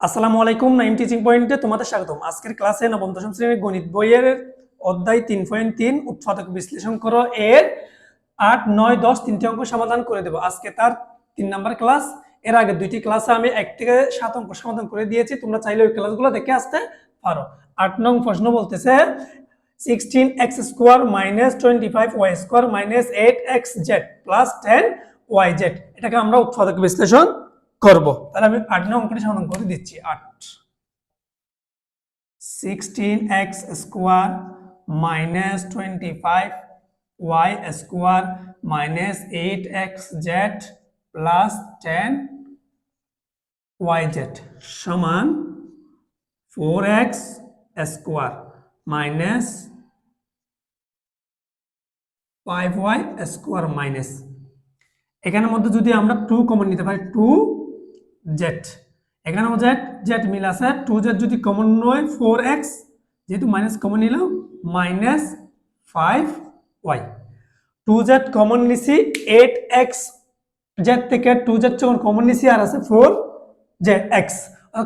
আসসালামু আলাইকুম, নাইম টিচিং পয়েন্টে তোমাদের স্বাগতম। আজকের ক্লাসে নবম দশম শ্রেণির গণিত বইয়ের অধ্যায় তিন পয়েন্ট তিন উৎপাদক বিশ্লেষণ করো। এর আট, নয়, দশ তিনটি অঙ্ক সমাধান করে দেবো। আজকে তার তিন নাম্বার ক্লাস। এর আগে দুইটি ক্লাসে আমি এক থেকে সাত অঙ্ক সমাধান করে দিয়েছি। তোমরা চাইলে ওই ক্লাসগুলো দেখে আসতে পারো। আট নং প্রশ্ন বলতেছে sixteen X square minus twenty five Y square minus eight X Z plus ten Y Z এটাকে আমরা উৎপাদক বিশ্লেষণ করব। তাহলে আমি আট নং অঙ্কটি সমাধান করে দিচ্ছি। আট। Sixteen X square minus twenty five Y square minus eight X Z plus ten Y Z সমান four X square minus five Y square minus এখানের মধ্যে যদি আমরা টু কমন নিতে পারি টু জেড এখানেও জেড জেড মিল আছে টু জেড যদি কমন নয় ফোর এক্স যেহেতু মাইনাস কমন নিলাম minus five Y two Z common নিছি এইট এক্স জেড থেকে টু জেড যখন কমন নিছি, আর আছে ফোর জে এক্স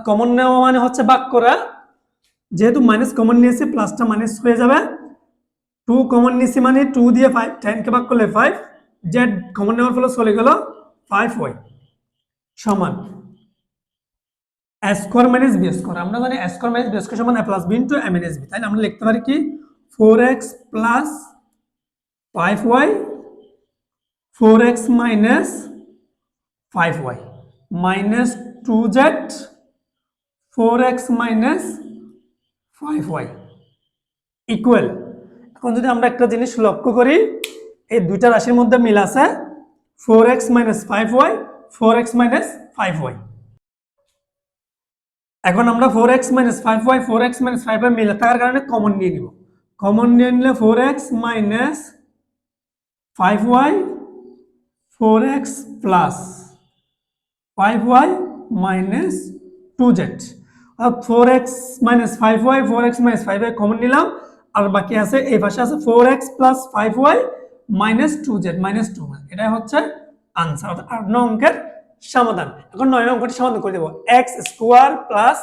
কমন নেওয়া মানে হচ্ছে বাক করা। যেহেতু মাইনাস কমন নিয়েছি প্লাসটা মাইনাস হয়ে যাবে। টু কমন নিছি মানে টু দিয়ে ফাইভ টেনকে বাক করলে ফাইভ জেড কমন নেওয়ার ফলে চলে গেল ফাইভ ওয়াই সমান। স্কোয়ার মাইনাস বি স্কোয়ার আমরা জানি স্কোয়ার মাইনাস বি স্কোয়ার সমান A plus B into minus B তাহলে আমরা লিখতে পারি কি? Four X plus five Y four X minus five Y minus two Z four X minus five Y equal এখন যদি আমরা একটা জিনিস লক্ষ্য করি, এই দুইটা রাশির মধ্যে মিল আছে। Four X minus five Y four X minus five Y এখন আমরা four X minus five Y four X minus five Y মিল থাকার কারণে কমন নিয়ে নিব। কমন নিয়ে নিলে four X minus five Y four X plus five Y minus two Z four X minus five Y four X minus five Y common নিলাম। আর বাকি আছে, এই পাশে আছে four X plus five Y minus two Z minus two এটাই হচ্ছে answer অর্থাৎ আট নং অঙ্কের সমাধান। এখন নয় অঙ্কটি সমাধান করে দেবো। X square plus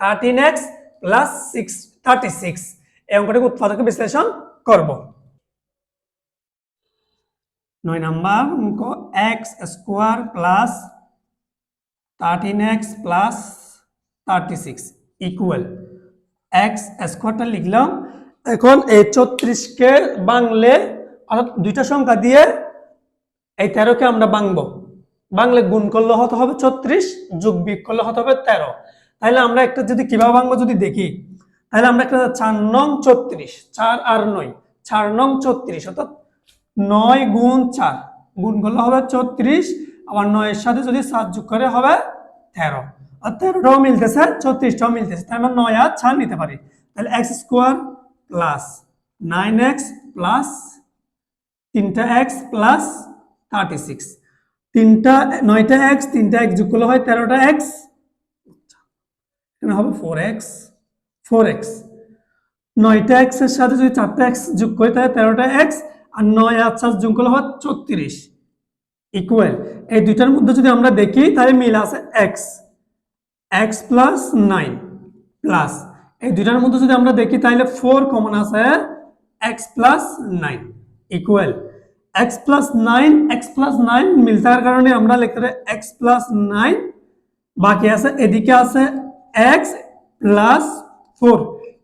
thirteen X plus six thirty six এই অঙ্কটিকে উৎপাদক বিশ্লেষণ করব। নয় নাম্বার অঙ্ক X square plus thirteen X plus thirty six equal X স্কোয়ারটা লিখলাম, এখন এই চৌত্রিশকে বাংলে, অর্থাৎ দুইটা সংখ্যা দিয়ে এই তেরোকে আমরা বাংবো। বাংলে গুণ করলে হতে হবে ছত্রিশ, যোগ বিয়োগ করলে হতে হবে তেরো। তাহলে আমরা একটা যদি কীভাবে বাংবো যদি দেখি, তাহলে আমরা একটা চার নং ছত্রিশ, চার আর নয়, চার নং ছত্রিশ, অর্থাৎ নয় গুণ চার, গুণ করলে হবে ছত্রিশ, আবার নয়ের সাথে যদি সাত যোগ করে হবে তেরো। আর তেরোটাও মিলতেছে ছত্রিশটাও মিলতেছে, তাই আমরা নয় আর চার নিতে পারি। তাহলে X square plus nine X plus তিনটা এক্স প্লাস থার্টি সিক্স। তিনটা, নয়টা এক্স তিনটা এক্স যোগ করলে হয় তেরোটা এক্স এখানে হবে ফোর এক্স ফোর এক্স নয়টা এক্সের সাথে যদি চারটা এক্স যোগ করি, তাহলে তেরোটা এক্স আর নয় আর চার যোগ করলে হয় ছত্রিশ। ইকুয়াল এই দুইটার মধ্যে যদি আমরা দেখি, তাহলে মিল আছে X X plus nine plus এই দুইটার মধ্যে যদি আমরা দেখি, তাহলে ফোর কমন আছে X plus nine equal X plus nine X plus nine মিল থাকার কারণে আমরা লিখতে পারি এক্স প্লাস নাইন বাকি আছে, এদিকে আছে এক্স প্লাস ফোর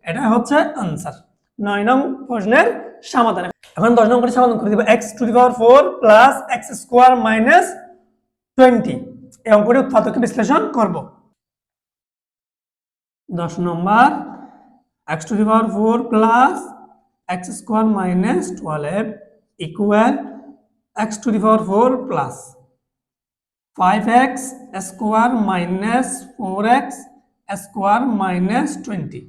এটা হচ্ছে আনসার নয় নং প্রশ্নের সমাধান। এখন দশ নম্বরের সমাধান করে দিব। X to the power four plus X square minus twenty এই অঙ্কটি উৎপাদকে বিশ্লেষণ করব। দশ নম্বর। X to the power four plus X square minus twelve equal X to the power four plus five X square minus four X square minus twenty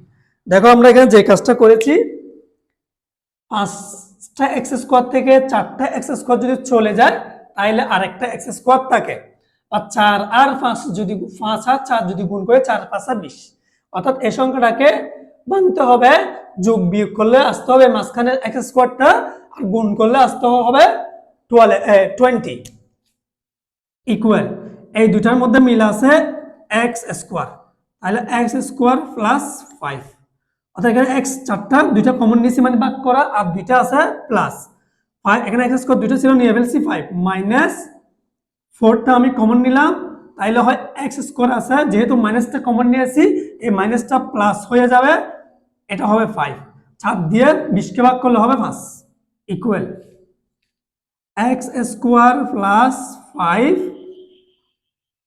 দেখো, আমরা এখানে যে কাজটা করেছি, পাঁচটা এক্স স্কোয়ার থেকে চারটা এক্স স্কোয়ার যদি চলে যায় তাহলে আরেকটা এক্স স্কোয়ার থাকে। আর চার আর পাঁচ যদি, পাঁচ আর চার যদি গুণ করে চার পাঁচ আর বিশ। অর্থাৎ এই সংখ্যাটাকে বানতে হবে যোগ বিয়োগ করলে আসতে হবে মাঝখানে এক্স স্কোয়ারটা আর গুণ করলে আসতে হবে টুয়েলভ টোয়েন্টি ইকুয়াল এই দুটার মধ্যে মিল আছে এক্স স্কোয়ার তাহলে এক্স স্কোয়ার প্লাস ফাইভ অর্থাৎ এখানে এক্স চারটা, দুইটা কমন নিয়েছি মানে ভাগ করা, আর দুইটা আছে প্লাস এখানে এক্স স্কোয়ার দুইটা ছিল, নিয়ে ফেলছি ফাইভ মাইনাস ফোরটা আমি কমন নিলাম, তাইলে হয় এক্স স্কোয়ার আছে, যেহেতু মাইনাসটা কমন নিয়েছি, এই মাইনাসটা প্লাস হয়ে যাবে এটা হবে ফাইভ চার দিয়ে বিশকে ভাগ করলে হবে পাঁচ। Equal X square plus five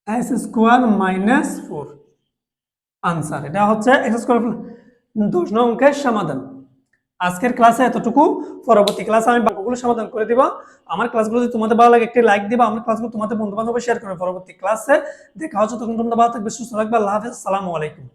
X square minus four answer এটা হচ্ছে এক্স স্কোয়ার দশ নং অঙ্কের সমাধান। আজকের ক্লাসে এতটুকু। পরবর্তী ক্লাসে আমি বাক্যগুলো সমাধান করে দিব। আমার ক্লাসগুলো যদি তোমাদের ভালো লাগে, একটি লাইক দিবা। আমার ক্লাসগুলো তোমাদের বন্ধু বান্ধব শেয়ার করবে। পরবর্তী ক্লাসে দেখা হচ্ছে। তখন তোমরা ভালো থাকবে, সুস্থ থাকবে। আল্লাহ হাফেজ। আসসালামু আলাইকুম।